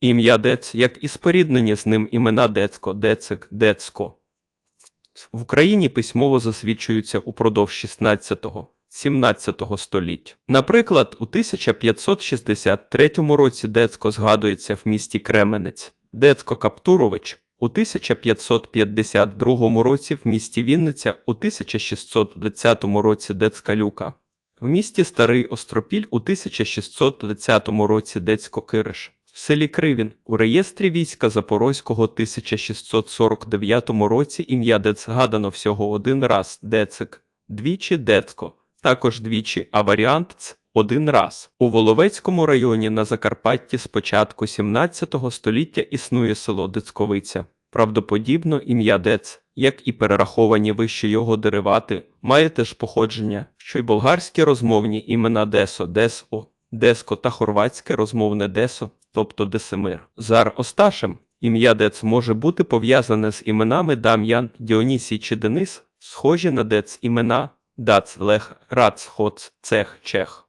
Ім'я Дец, як і споріднені з ним імена Децько, Децик, Децько. В Україні письмово засвідчуються упродовж 16-17 століть. Наприклад, у 1563 році Децько згадується в місті Кременець, Децько Каптурович, у 1552 році в місті Вінниця, у 1620 році Децька Люка. В місті Старий Остропіль у 1620 році Децько Кириш. В селі Кривін у реєстрі війська Запорозького 1649 році ім'я Дец згадано всього один раз Децик, двічі Децько, також двічі, а варіант Ц один раз. У Воловецькому районі на Закарпатті з початку 17 століття існує село Децьковиця. Правдоподібно ім'я Дец, як і перераховані вище його деривати, має теж походження, що й болгарські розмовні імена Десо, Десо, Деско та хорватське розмовне Десо, тобто Десимир. Зар Осташем, ім'я Дец може бути пов'язане з іменами Дам'ян, Діонісій чи Денис, схожі на Дец імена Дац, Лех, Рац, Хоц, Цех, Чех.